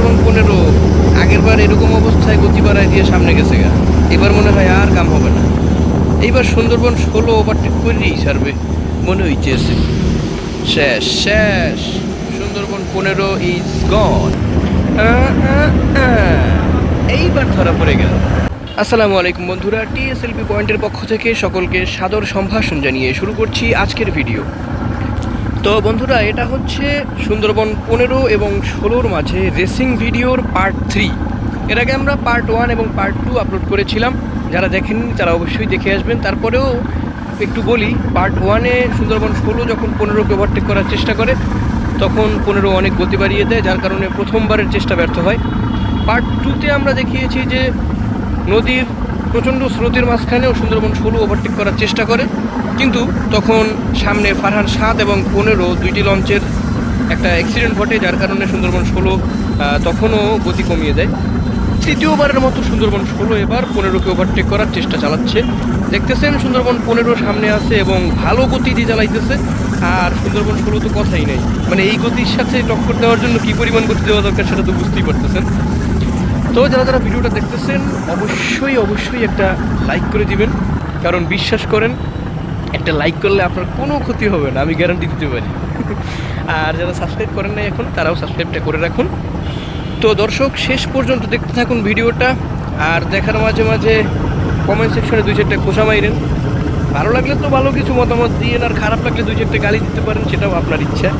সুন্দরবন পনেরো, আগের বার এরকম অবস্থায় গতি বাড়ায় দিয়ে সামনে গেছে গা। এবার মনে হয় আর কাম হবে না। এইবার সুন্দরবন ষোলো ওভারটেক করেই ছাড়বে, মনে হইতেছে শেষ শেষ। সুন্দরবন পনেরো ইজ গন এইবার ধরা পড়ে গেল। আসসালামু আলাইকুম বন্ধুরা, টিএসএলপি পয়েন্টের পক্ষ থেকে সকলকে সাদর সম্ভাষণ জানিয়ে শুরু করছি আজকের ভিডিও। তো বন্ধুরা, এটা হচ্ছে সুন্দরবন পনেরো এবং ষোলোর মাঝে রেসিং ভিডিওর পার্ট থ্রি এর আগে আমরা পার্ট ওয়ান এবং পার্ট টু আপলোড করেছিলাম। যারা দেখেননি, তারা অবশ্যই দেখে আসবেন। তারপরেও একটু বলি পার্ট ওয়ানে সুন্দরবন ষোলো যখন পনেরোকে ওভারটেক করার চেষ্টা করে, তখন পনেরো অনেক গতি বাড়িয়ে দেয়, যার কারণে প্রথমবারের চেষ্টা ব্যর্থ হয়। পার্ট টুতে আমরা দেখিয়েছি যে নদীর প্রচণ্ড স্রোতের মাঝখানেও সুন্দরবন ষোলো ওভারটেক করার চেষ্টা করে। কিন্তু তখন সামনে ফারহান সাত এবং পনেরো দুইটি লঞ্চের একটা অ্যাক্সিডেন্ট ঘটে, যার কারণে সুন্দরবন ষোলো তখনও গতি কমিয়ে দেয়। তৃতীয়বারের মতো সুন্দরবন ষোলো এবার পনেরোকে ওভারটেক করার চেষ্টা চালাচ্ছে। দেখতেছেন সুন্দরবন পনেরো সামনে আছে এবং ভালো গতি দিয়ে চালাইতেছে, আর সুন্দরবন ষোলো তো কথাই নেই। মানে এই গতির সাথে টক্কর দেওয়ার জন্য কী পরিমাণ গতি দেওয়া দরকার সেটা তো বুঝতেই পারতেছেন। তো যারা যারা ভিডিওটা দেখতেছেন, অবশ্যই অবশ্যই একটা লাইক করে দিবেন। কারণ বিশ্বাস করেন, একটা লাইক করলে আপনার কোনো ক্ষতি হবে না, আমি গ্যারান্টি দিতে পারি। আর যারা সাবস্ক্রাইব করেন নাই এখন, তারাও সাবস্ক্রাইবটা করে রাখুন। তো দর্শক, শেষ পর্যন্ত দেখতে থাকুন ভিডিওটা, আর দেখার মাঝে মাঝে কমেন্ট সেকশনে দুই চারটে খোসা মাইরেন। ভালো লাগলে তো ভালো কিছু মতামত দিয়ে আর খারাপ লাগলে দুই চারটে গালি দিতে পারেন, সেটাও আপনার ইচ্ছা।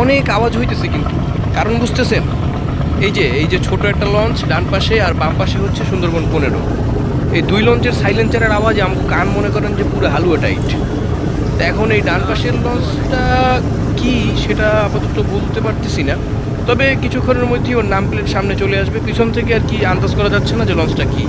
অনেক আওয়াজ হইতেছে কিন্তু। কারণ বুঝতেছেন, এই যে এই যে ছোট একটা লঞ্চ ডান পাশে আর বাম পাশে হচ্ছে সুন্দরবন পনেরো। এই দুই লঞ্চের সাইলেন্সারের আওয়াজ আমাকে কান মনে করেন যে পুরো হালুয়া টাইট তা এখন এই ডান পাশের লঞ্চটা কি, সেটা আপাতত বলতে পারতেছি না। তবে কিছুক্ষণের মধ্যেই ওর নাম প্লেট সামনে চলে আসবে। পিছন থেকে আর কি আন্দাজ করা যাচ্ছে না যে লঞ্চটা কি।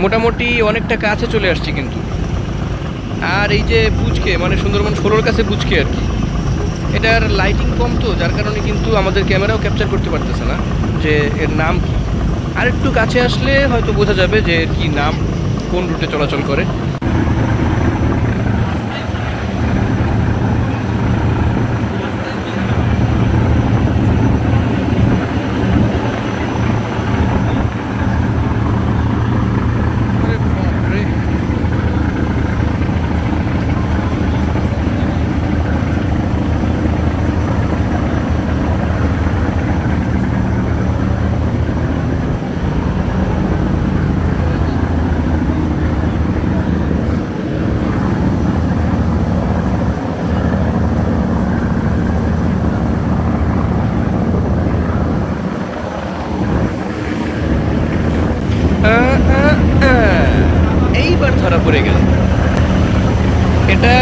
মোটামুটি অনেকটা কাছে চলে আসছি কিন্তু। আর এই যে বুঝকে মানে সুন্দরবন ষোলোর কাছে বুঝকে আর কি। এটার লাইটিং কম তো, যার কারণে কিন্তু আমাদের ক্যামেরাও ক্যাপচার করতে পারতেছে না যে এর নাম কী। আর একটু কাছে আসলে হয়তো বোঝা যাবে যে এর কি নাম, কোন রুটে চলাচল করে আরে বাপরে। আহ, আহ, আহ। এইবার ধরা পড়ে গেল এটা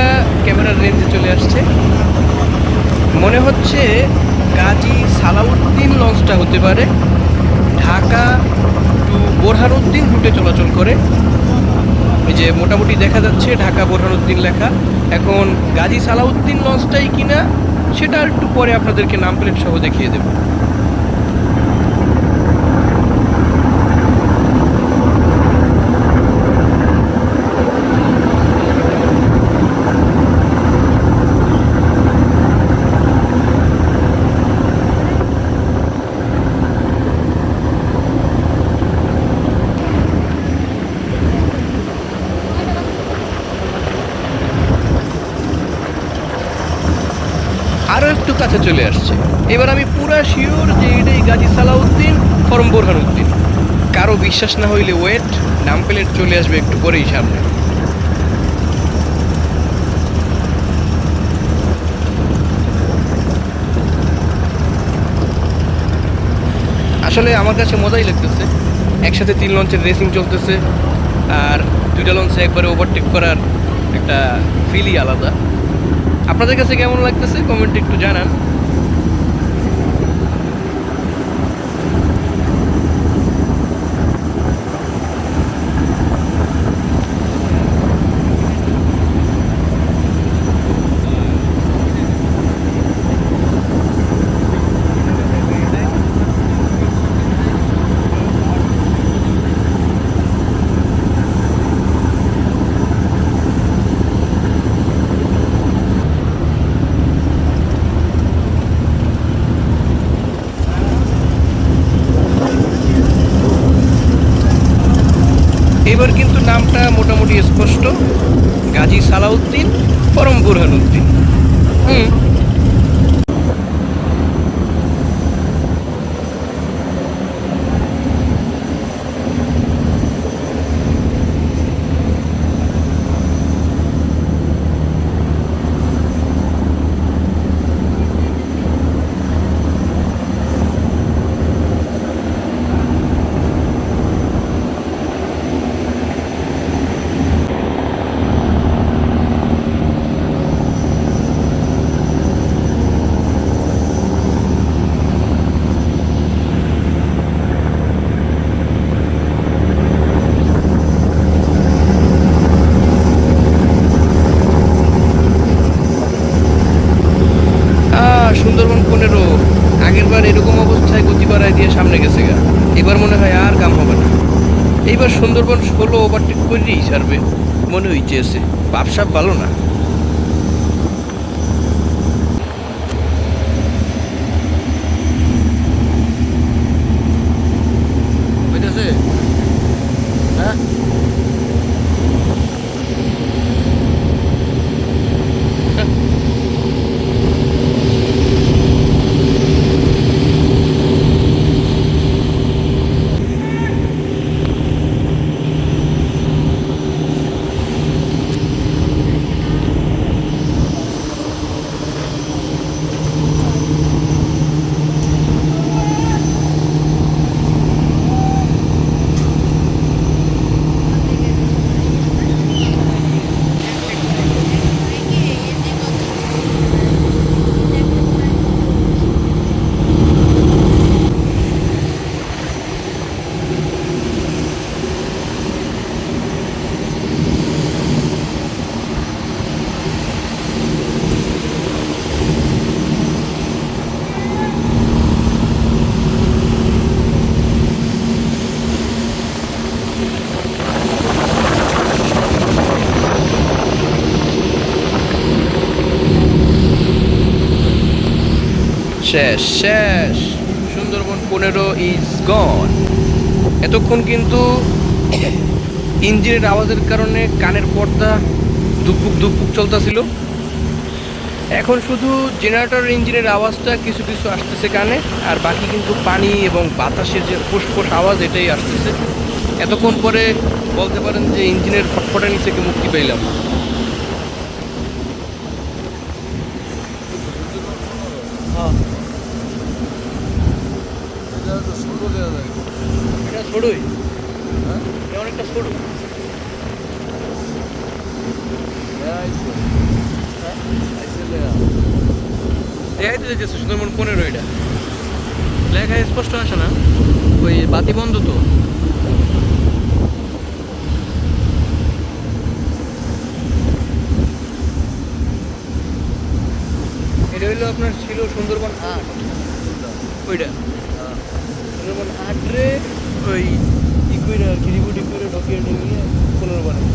ক্যামেরার রেঞ্জে চলে আসছে। মনে হচ্ছে গাজী সালাউদ্দিন লঞ্চটা হতে পারে। ঢাকা টু বোরহানুদ্দিন রুটে চলাচল করে। এই যে মোটামুটি দেখা যাচ্ছে ঢাকা বোরহানুদ্দিন লেখা। এখন গাজী সালাউদ্দিন লঞ্চটাই কিনা, সেটা একটু পরে আপনাদেরকে নাম প্লেট সহ দেখিয়ে দেবো। কাছে চলে আসছে। এবার আমি পুরা শিওর যে এটাই গাজী সালাউদ্দিন, ফরম বোরহানুদ্দিন। কারও বিশ্বাস না হইলে ওয়েট নাম প্লেট চলে আসবে একটু পরেই সামনে। আসলে আমার কাছে মজাই লাগতেছে। একসাথে তিন লঞ্চের রেসিং চলতেছে, আর দুইটা লঞ্চে একবারে ওভারটেক করার একটা ফিলই আলাদা। আপনাদের কাছে কেমন লাগতেছে? কমেন্টে একটু জানান। এবার কিন্তু নামটা মোটামুটি স্পষ্ট গাজী সালাউদ্দিন পরম বুরহানুদ্দিন। হুম আহ, সুন্দরবন পনেরো আগের বার এরকম অবস্থায় গতি বাড়ায় দিয়ে সামনে গেছে গা এবার মনে হয় আর কাম হবে না এইবার সুন্দরবন ষোলো ওভারটেক সারবে মনে হইতেছে বাপসাপ ভালো না হইতেছে হ্যাঁ শেষ শেষ। সুন্দরবন পনেরো ইজ গন এতক্ষণ কিন্তু ইঞ্জিনের আওয়াজের কারণে কানের পর্দা দুপুক দুপুক চলতেছিল। এখন শুধু জেনারেটর ইঞ্জিনের আওয়াজটা কিছু কিছু আসতেছে কানে, আর বাকি কিন্তু পানি এবং বাতাসের যে ফুসফুস আওয়াজ, এটাই আসতেছে। এতক্ষণ পরে বলতে পারেন যে ইঞ্জিনের ফটফটানি থেকে মুক্তি পেলাম হ্যাঁ এটা তো ছোট দেওয়া যায় ছোটই। হ্যাঁ? অনেকটা ছোট হ্যাঁ আইসে আইসে দেখাই তো যেতেছে সুন্দরবন পনেরো এটা। লেখা স্পষ্ট আসে না। ওই বাতি বন্ধ তো। এটা হইল আপনার ছিল সুন্দরবন আট। ওইটা। হ্যাঁ সুন্দরবন আট রে ওই ইকুইড আর কি রিবুট ইকুইডে ঢুকিয়ে নিয়ে বানাই।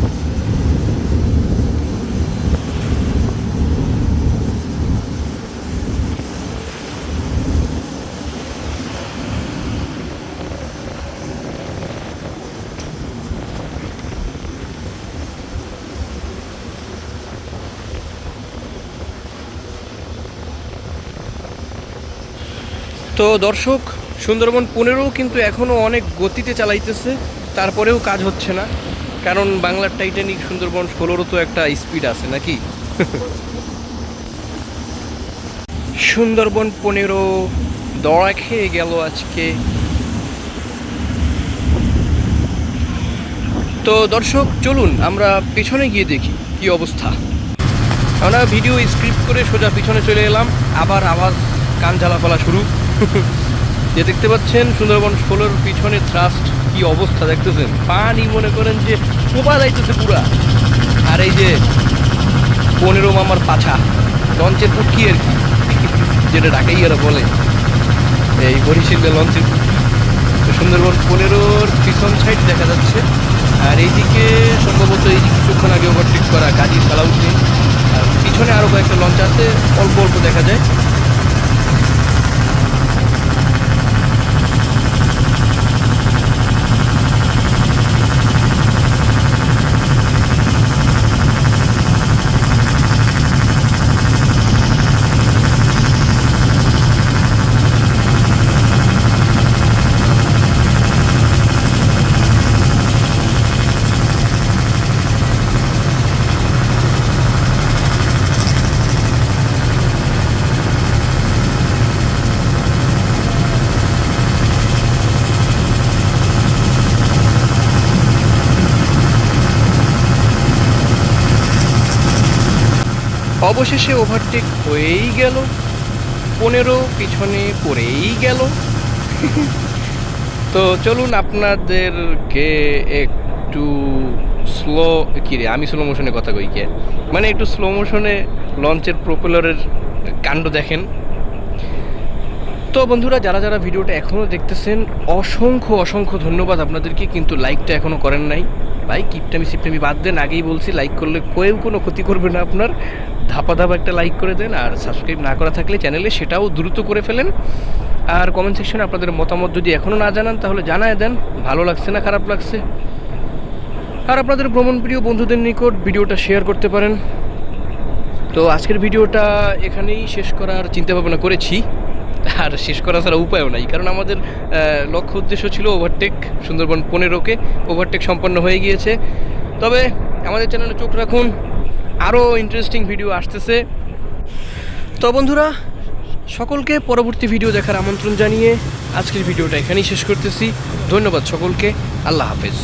তো দর্শক সুন্দরবন পনেরো কিন্তু এখনও অনেক গতিতে চালাইতেছে, তারপরেও কাজ হচ্ছে না। কারণ বাংলার টাইটানিক সুন্দরবন ষোলোরও তো একটা স্পিড আছে নাকি? সুন্দরবন পনেরো দড়া খেয়ে গেল আজকে। তো দর্শক, চলুন আমরা পেছনে গিয়ে দেখি কি অবস্থা। আমরা ভিডিও স্ক্রিপ্ট করে সোজা পিছনে চলে এলাম, আবার আওয়াজ কান জ্বালাপালা শুরু। যে দেখতে পাচ্ছেন সুন্দরবন ষোলোর পিছনে থ্রাস্ট কি অবস্থা দেখতেছেন? পানি মনে করেন যে শোভা যাইতেছে পুরা। আর এই যে পনেরো মামার পাছা, লঞ্চের পুটকি আর কি, যেটা ডাকেই ঢাকাইয়ারা বলে। এই বরিশিলে লঞ্চের সুন্দরবন পনেরোর পিছন সাইড দেখা যাচ্ছে। আর এইদিকে সম্ভবত এই কিছুক্ষণ আগে ওভারটেক করা গাজী সালাউদ্দিন। আর পিছনে আরও কয়েকটা লঞ্চ আছে, অল্প অল্প দেখা যায়। অবশেষে ওভারটেক হয়েই গেল। পনেরো পিছনে পড়েই গেল। তো চলুন আপনাদেরকে একটু স্লো কী রে, আমি স্লো মোশনে কথা কই কে? মানে একটু স্লো মোশনে লঞ্চের প্রপেলরের কাণ্ড দেখেন। তো বন্ধুরা, যারা যারা ভিডিওটা এখনও দেখতেছেন, অসংখ্য অসংখ্য ধন্যবাদ আপনাদেরকে। কিন্তু লাইকটা এখনও করেন নাই। ভাই কিপটামি সিপটামি বাদ দেন। আগেই বলছি লাইক করলে কেউ কোনো ক্ষতি করবে না আপনার। ধাপা ধাপা একটা লাইক করে দেন আর সাবস্ক্রাইব না করা থাকলে চ্যানেলে সেটাও দ্রুত করে ফেলেন। আর কমেন্ট সেকশনে আপনাদের মতামত যদি এখনও না জানান, তাহলে জানায় দেন। ভালো লাগছে না খারাপ লাগছে? আর আপনাদের ভ্রমণপ্রিয় বন্ধুদের নিকট ভিডিওটা শেয়ার করতে পারেন। তো আজকের ভিডিওটা এখানেই শেষ করার চিন্তা ভাবনা করেছি। আর শেষ করা ছাড়া উপায়ও নাই, কারণ আমাদের লক্ষ্য উদ্দেশ্য ছিল ওভারটেক সুন্দরবন পনেরোকে। ওভারটেক সম্পন্ন হয়ে গিয়েছে। তবে আমাদের চ্যানেলে চোখ রাখুন আরও ইন্টারেস্টিং ভিডিও আসতেছে। তো বন্ধুরা, সকলকে পরবর্তী ভিডিও দেখার আমন্ত্রণ জানিয়ে আজকের ভিডিওটা এখানেই শেষ করতেছি। ধন্যবাদ সকলকে। আল্লাহ হাফেজ।